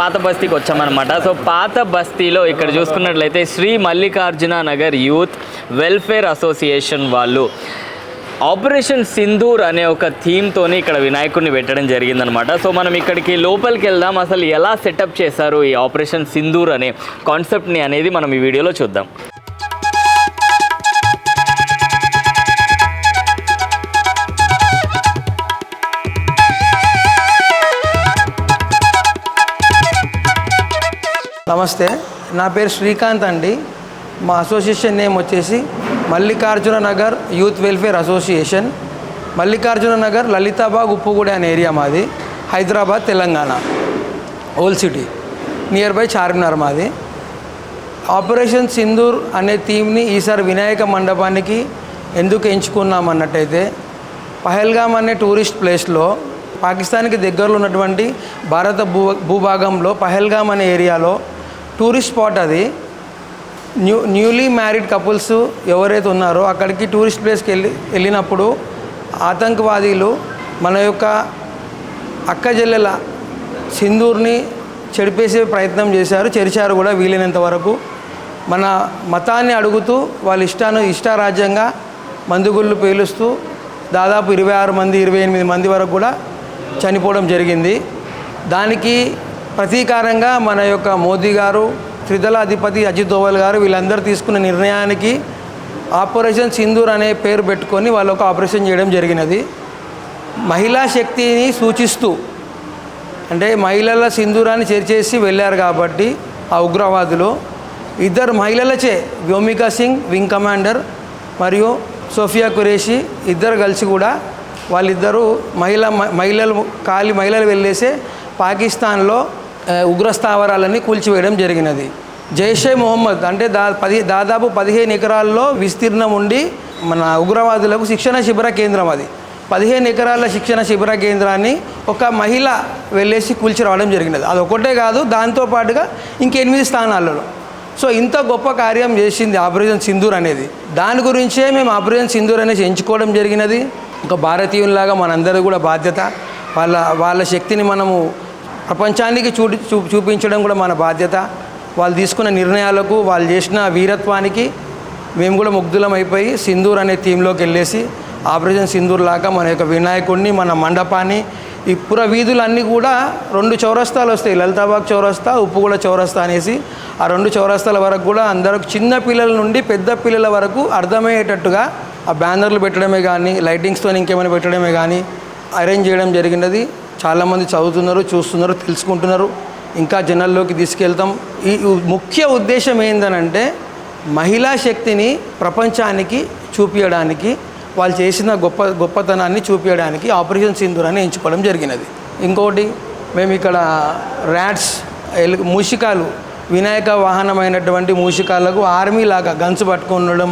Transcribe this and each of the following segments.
పాత బస్తీకి వచ్చామన్నమాట. సో పాత బస్తీలో ఇక్కడ చూసుకున్నట్లయితే Shri Mallikarjuna Nagar youth welfare association వాళ్ళు ఆపరేషన్ సింధూర్ అనే ఒక థీమ్తోని ఇక్కడ వినాయకుడిని పెట్టడం జరిగిందనమాట సో మనం ఇక్కడికి లోపలికి వెళ్దాం. అసలు ఎలా సెటప్ చేశారు ఈ ఆపరేషన్ సింధూర్ అనే కాన్సెప్ట్ని అనేది మనం ఈ వీడియోలో చూద్దాం. నమస్తే. నా పేరు శ్రీకాంత్ అండి. మా అసోసియేషన్ నేమ్ వచ్చేసి Mallikarjuna Nagar youth welfare association. Mallikarjuna Nagar Lalitabagh Uppuguda అనే ఏరియా మాది. Hyderabad Telangana. Old city. Near by Charminar మాది. ఆపరేషన్ సింధూర్ అనే థీమ్ని ఈసారి వినాయక మండపానికి ఎందుకు ఎంచుకున్నామన్నట్టయితే పహల్గామ్ అనే టూరిస్ట్ ప్లేస్లో పాకిస్తాన్కి దగ్గరలో ఉన్నటువంటి భారత భూ భూభాగంలో పహల్గామ్ అనే ఏరియాలో టూరిస్ట్ స్పాట్ అది. న్యూ న్యూలీ మ్యారీడ్ కపుల్స్ ఎవరైతే ఉన్నారో అక్కడికి టూరిస్ట్ ప్లేస్కి వెళ్ళి వెళ్ళినప్పుడు ఆతంకవాదీలు మన యొక్క అక్క చెల్లెల సింధూర్ని చెడిపేసే ప్రయత్నం చేశారు చెరిచారు కూడా వీలైనంత వరకు. మన మతాన్ని అడుగుతూ వాళ్ళ ఇష్టాను ఇష్టారాజ్యంగా మందుగుళ్ళు పేలుస్తూ దాదాపు ఇరవై ఆరు మంది ఇరవై ఎనిమిది మంది వరకు కూడా చనిపోవడం జరిగింది. దానికి ప్రతీకారంగా మన యొక్క మోదీ గారు త్రిదళ అధిపతి అజిత్ దోవల్ గారు వీళ్ళందరూ తీసుకున్న నిర్ణయానికి ఆపరేషన్ సింధూర్ అనే పేరు పెట్టుకొని వాళ్ళు ఒక ఆపరేషన్ చేయడం జరిగినది. మహిళా శక్తిని సూచిస్తూ అంటే మహిళల సింధూరాన్ని చేర్చేసి వెళ్ళారు కాబట్టి ఆ ఉగ్రవాదులు. ఇద్దరు మహిళలచే వ్యోమికా సింగ్ వింగ్ కమాండర్ మరియు సోఫియా కురేషి ఇద్దరు కలిసి కూడా వాళ్ళిద్దరూ మహిళ మహిళలు ఖాళీ మహిళలు వెళ్ళేసే పాకిస్తాన్లో ఉగ్రస్థావరాలన్నీ కూల్చివేయడం జరిగినది. జైషే మొహమ్మద్ అంటే దా పది దాదాపు పదిహేను ఎకరాల్లో విస్తీర్ణం ఉండి మన ఉగ్రవాదులకు శిక్షణ శిబిర కేంద్రం అది. పదిహేను ఎకరాల శిక్షణ శిబిర కేంద్రాన్ని ఒక మహిళ వెళ్ళేసి కూల్చి రావడం జరిగినది. అది ఒకటే కాదు దాంతోపాటుగా ఇంకెనిమిది స్థానాలలో. సో ఇంత గొప్ప కార్యం చేసింది ఆపరేషన్ సింధూర్ అనేది. దాని గురించే మేము ఆపరేషన్ సింధూర్ అనేసి ఎంచుకోవడం జరిగినది. ఒక భారతీయుల్లాగా మనందరూ కూడా బాధ్యత. వాళ్ళ వాళ్ళ శక్తిని మనము ప్రపంచానికి చూ చూ చూపించడం కూడా మన బాధ్యత. వాళ్ళు తీసుకున్న నిర్ణయాలకు వాళ్ళు చేసిన వీరత్వానికి మేము కూడా ముగ్ధులం అయిపోయి సింధూర్ అనే థీమ్లోకి వెళ్ళేసి ఆపరేషన్ సింధూర్ లాగా మన యొక్క వినాయకుడిని మన మండపాన్ని ఈ పుర వీధులన్నీ కూడా రెండు చౌరస్తాలు వస్తాయి. లలితాబాగ్ చౌరస్తా ఉప్పుగూడ చౌరస్తా అనేసి ఆ రెండు చౌరస్తాల వరకు కూడా అందరూ చిన్న పిల్లల నుండి పెద్ద పిల్లల వరకు అర్థమయ్యేటట్టుగా ఆ బ్యానర్లు పెట్టడమే కానీ లైటింగ్స్తో ఇంకేమైనా పెట్టడమే కానీ అరేంజ్ చేయడం జరిగినది. చాలామంది చదువుతున్నారు చూస్తున్నారు తెలుసుకుంటున్నారు. ఇంకా జనాల్లోకి తీసుకెళ్తాం. ఈ ముఖ్య ఉద్దేశం ఏందనంటే మహిళా శక్తిని ప్రపంచానికి చూపించడానికి వాళ్ళు చేసిన గొప్ప గొప్పతనాన్ని చూపించడానికి ఆపరేషన్ సింధూర్ అని ఎంచుకోవడం జరిగినది. ఇంకోటి మేము ఇక్కడ ర్యాట్స్ మూషికాలు వినాయక వాహనమైనటువంటి మూషికాలకు ఆర్మీ లాగా గన్స్ పట్టుకొని ఉండడం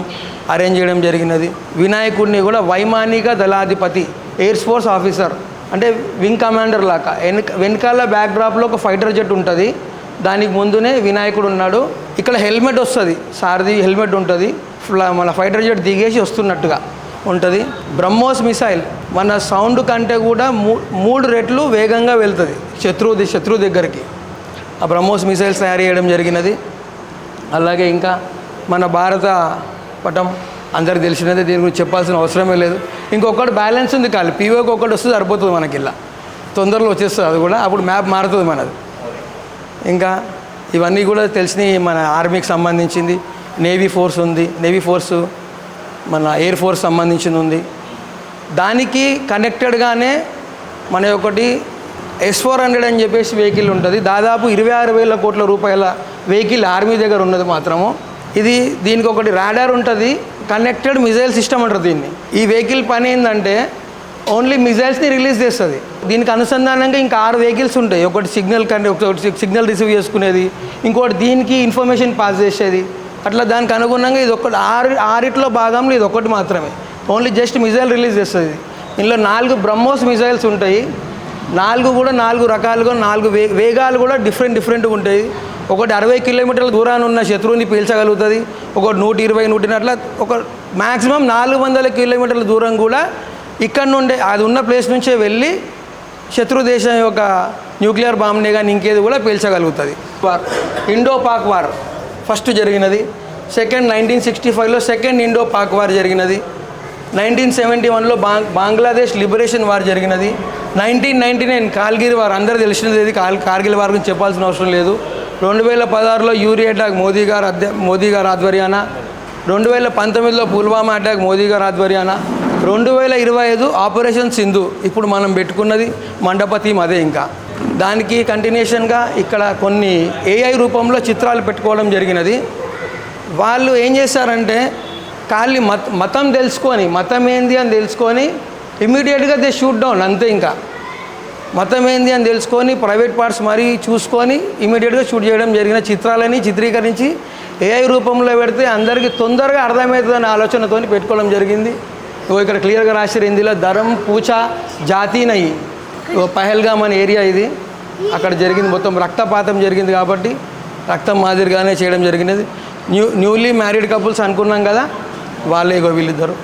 అరేంజ్ చేయడం జరిగినది. వినాయకుడిని కూడా వైమానిక దళాధిపతి ఎయిర్ ఫోర్స్ ఆఫీసర్ అంటే వింగ్ కమాండర్ లాగా. వెనక వెనకాల బ్యాక్ డ్రాప్లో ఒక ఫైటర్ జెట్ ఉంటుంది. దానికి ముందునే వినాయకుడు ఉన్నాడు. ఇక్కడ హెల్మెట్ వస్తుంది. సారథి హెల్మెట్ ఉంటుంది. మన ఫైటర్ జెట్ దిగేసి వస్తున్నట్టుగా ఉంటుంది. బ్రహ్మోస్ మిసైల్ మన సౌండ్ కంటే కూడా మూ మూడు రెట్లు వేగంగా వెళ్తుంది. శత్రువు శత్రువు దగ్గరికి. ఆ బ్రహ్మోస్ మిసైల్స్ తయారు చేయడం జరిగినది. అలాగే ఇంకా మన భారత పటం అందరికి తెలిసినదే దీని గురించి చెప్పాల్సిన అవసరమే లేదు. ఇంకొకటి బ్యాలెన్స్ ఉంది కాదు. పీవోకి ఒకటి వస్తే సరిపోతుంది మనకి ఇలా. తొందరలో వచ్చేస్తుంది అది కూడా. అప్పుడు మ్యాప్ మారుతుంది మనది. ఇంకా ఇవన్నీ కూడా తెలిసినవి మన ఆర్మీకి సంబంధించింది. నేవీ ఫోర్స్ ఉంది. నేవీ ఫోర్స్ మన ఎయిర్ ఫోర్స్ సంబంధించింది ఉంది. దానికి కనెక్టెడ్గానే మన ఒకటి ఎస్ ఫోర్ హండ్రెడ్ అని చెప్పేసి వెహికల్ ఉంటుంది. దాదాపు ఇరవై ఆరు వేల కోట్ల రూపాయల వెహికల్ ఆర్మీ దగ్గర ఉన్నది మాత్రము. ఇది దీనికి ఒకటి రాడార్ ఉంటుంది. కనెక్టెడ్ మిజైల్ సిస్టమ్ అంటారు దీన్ని. ఈ వెహికల్ పని ఏంటంటే ఓన్లీ మిజైల్స్ని రిలీజ్ చేస్తుంది. దీనికి అనుసంధానంగా ఇంకా ఆరు వెహికల్స్ ఉంటాయి. ఒకటి సిగ్నల్ కంటే ఒకటి సిగ్నల్ రిసీవ్ చేసుకునేది ఇంకోటి దీనికి ఇన్ఫర్మేషన్ పాస్ చేసేది. అట్లా దానికి అనుగుణంగా ఇది ఒకటి ఆరు ఆరిట్లో భాగంలో ఇది ఒకటి మాత్రమే. ఓన్లీ జస్ట్ మిజైల్ రిలీజ్ చేస్తుంది. ఇందులో నాలుగు బ్రహ్మోస్ మిజైల్స్ ఉంటాయి. నాలుగు కూడా నాలుగు రకాలుగా నాలుగు వే వేగాలు కూడా డిఫరెంట్ డిఫరెంట్గా ఉంటాయి. ఒకటి అరవై కిలోమీటర్ల దూరాన్ని ఉన్న శత్రువుని పీల్చగలుగుతుంది. ఒకటి నూట ఇరవై నూట అట్లా ఒక మ్యాక్సిమం నాలుగు వందల కిలోమీటర్ల దూరం కూడా ఇక్కడ నుండే అది ఉన్న ప్లేస్ నుంచే వెళ్ళి శత్రు దేశం యొక్క న్యూక్లియర్ బాంబ్ని కానీ ఇంకేది కూడా పేల్చగలుగుతుంది. War Indo Pak war first జరిగినది. సెకండ్ నైన్టీన్ సిక్స్టీ ఫైవ్లో సెకండ్ ఇండో పాక్ వార్ జరిగినది. నైన్టీన్ సెవెంటీ వన్లో బాంగ్ బంగ్లాదేశ్ లిబరేషన్ వార్ జరిగినది. Nineteen ninety nine Kargil war అందరూ తెలిసినది ఇది కాల్ కార్గిల్ వార్ గురించి చెప్పాల్సిన అవసరం లేదు. రెండు వేల పదహారులో యూరి అటాక్ మోదీ గారు అధ్య మోదీ గారు ఆధ్వర్యాన రెండు వేల పంతొమ్మిదిలో పుల్వామా అటాక్ మోదీ గారు ఆధ్వర్యాన రెండు వేల ఇరవై ఐదు ఆపరేషన్ సింధు ఇప్పుడు మనం పెట్టుకున్నది మండపతీం అదే ఇంకా. దానికి కంటిన్యూషన్గా ఇక్కడ కొన్ని ఏఐ రూపంలో చిత్రాలు పెట్టుకోవడం జరిగినది. వాళ్ళు ఏం చేశారంటే ఖాళీ మత మతం తెలుసుకొని మతం ఏంది అని తెలుసుకొని ఇమీడియట్గా దే షూట్ డౌన్ అంతే ఇంకా. మతం ఏంది అని తెలుసుకొని ప్రైవేట్ పార్ట్స్ మరీ చూసుకొని ఇమీడియట్గా షూట్ చేయడం జరిగిన చిత్రాలని చిత్రీకరించి ఏఐ రూపంలో పెడితే అందరికీ తొందరగా అర్థమవుతుందనే ఆలోచనతో పెట్టుకోవడం జరిగింది. ఇక్కడ క్లియర్గా రాశారు ఇందులో ధరం పూచ జాతి పహల్గామ్ అనే ఏరియా ఇది. అక్కడ జరిగింది మొత్తం రక్తపాతం జరిగింది కాబట్టి రక్తం మాదిరిగానే చేయడం జరిగినది. న్యూ న్యూలీ మ్యారీడ్ కపుల్స్ అనుకున్నాం కదా వాళ్ళే ఇగో వీళ్ళిద్దరు.